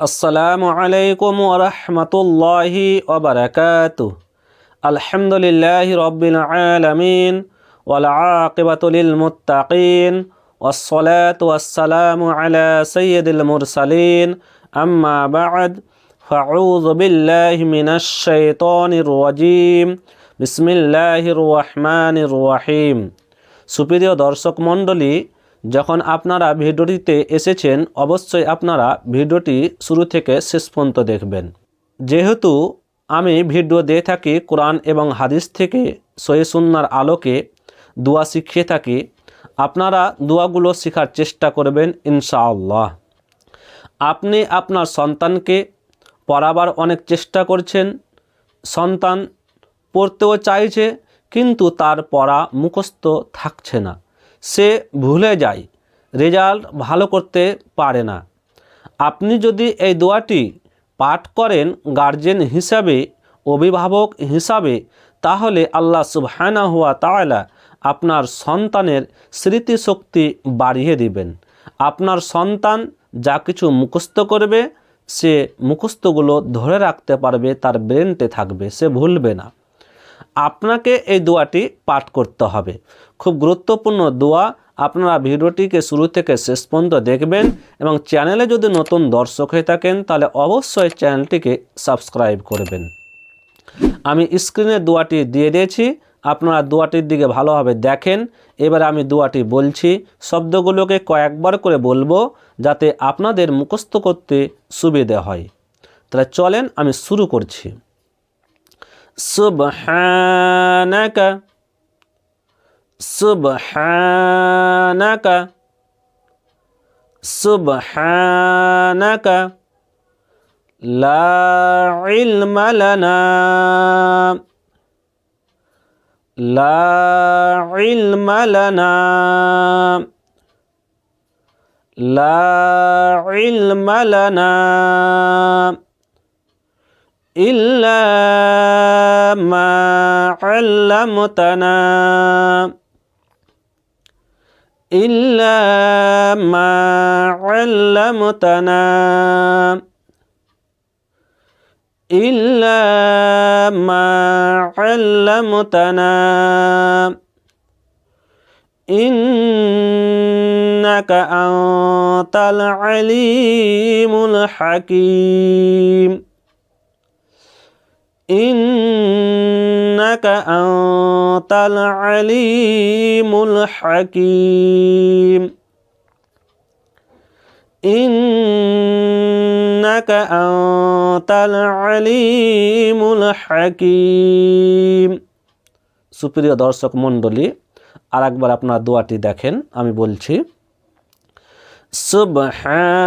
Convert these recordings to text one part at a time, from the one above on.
আসসালামু আলাইকুম ওরহমতুল্লাহি ওবরাকাত আলহামদুলিল্লাহ রব্বিল আলামিন ওয়াল আকিবাতুল মুত্তাকিন والصلاة والسلام على سيد المرسلين أما بعد فأعوذ بالله من الشيطان الرجيم بسم الله الرحمن الرحيم সুপ্রিয় দর্শক মণ্ডলী যখন আপনারা ভিডিওটিতে এসেছেন, অবশ্যই আপনারা ভিডিওটি শুরু থেকে শেষ পর্যন্ত দেখবেন। যেহেতু আমি ভিডিও দিয়ে থাকি, কোরআন এবং হাদিস থেকে, সহি সুন্নার আলোকে দোয়া শিখিয়ে থাকি, আপনারা দোয়াগুলো শেখার চেষ্টা করবেন ইনশাআল্লাহ। আপনি আপনার সন্তানকে পড়াবার অনেক চেষ্টা করছেন, সন্তান পড়তেও চাইছে, কিন্তু তার পড়া মুখস্থ থাকছে না। সে ভুলে যায়, রেজাল্ট ভালো করতে পারে না। আপনি যদি এই দোয়াটি পাঠ করেন গার্জেন হিসাবে, অভিভাবক হিসাবে, তাহলে আল্লাহ সুবহানা হুয়া তাআলা আপনার সন্তানের স্মৃতিশক্তি বাড়িয়ে দিবেন। আপনার সন্তান যা কিছু মুখস্থ করবে, সে মুখস্থগুলো ধরে রাখতে পারবে, তার ব্রেনতে থাকবে, সে ভুলবে না। আপনাকে এই দোয়াটি পাঠ করতে হবে। খুব গুরুত্বপূর্ণ দোয়া। আপনারা ভিডিওটিকে শুরু থেকে শেষ পর্যন্ত দেখবেন এবং চ্যানেলে যদি নতুন দর্শক হয়ে থাকেন, তাহলে অবশ্যই চ্যানেলটিকে সাবস্ক্রাইব করবেন। আমি স্ক্রিনে দোয়াটি দিয়ে দিয়েছি। আপনারা দোয়াটির দিকে ভালোভাবে দেখেন। এবার আমি দোয়াটি বলছি। শব্দগুলোকে কয়েকবার করে বলব যাতে আপনাদের মুখস্থ করতে সুবিধে হয়। তাহলে চলেন আমি শুরু করছি। سبحانك. سبحانك. سبحانك. لا علم لنا. لا علم لنا. لا علم لنا. إلا ما علمتنا. إلا ما علمتنا. إلا ما علمتنا. إنك أنت العليم الحكيم. إنك أنت العليم الحكيم إنك أنت العليم الحكيم সুপ্রিয় দর্শক মণ্ডলী আর একবার আপনার দোয়াটি দেখেন আমি বলছি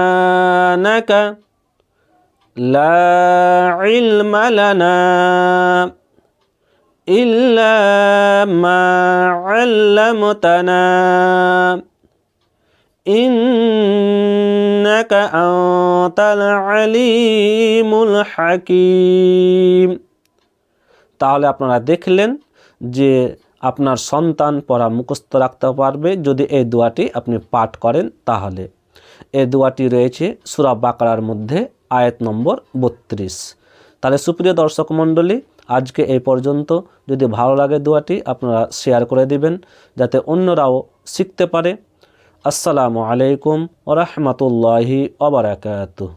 সুবহানাকা لا علم لنا إلا ما علمتنا إنك أنت العليم الحكيم তাহলে আপনারা দেখলেন যে আপনার সন্তান পড়া মুখস্থ রাখতে পারবে যদি এই দোয়াটি আপনি পাঠ করেন তাহলে এই দোয়াটি রয়েছে সুরা বাকারার মধ্যে আয়াত নম্বর বত্রিশ। তাহলে সুপ্রিয় দর্শক মণ্ডলী, আজকে এই পর্যন্ত। যদি ভালো লাগে দোয়াটি, আপনারা শেয়ার করে দিবেন, যাতে অন্যরাও শিখতে পারে। আসসালামু আলাইকুম ওরহমতুল্লাহি ওবরাকাতুহ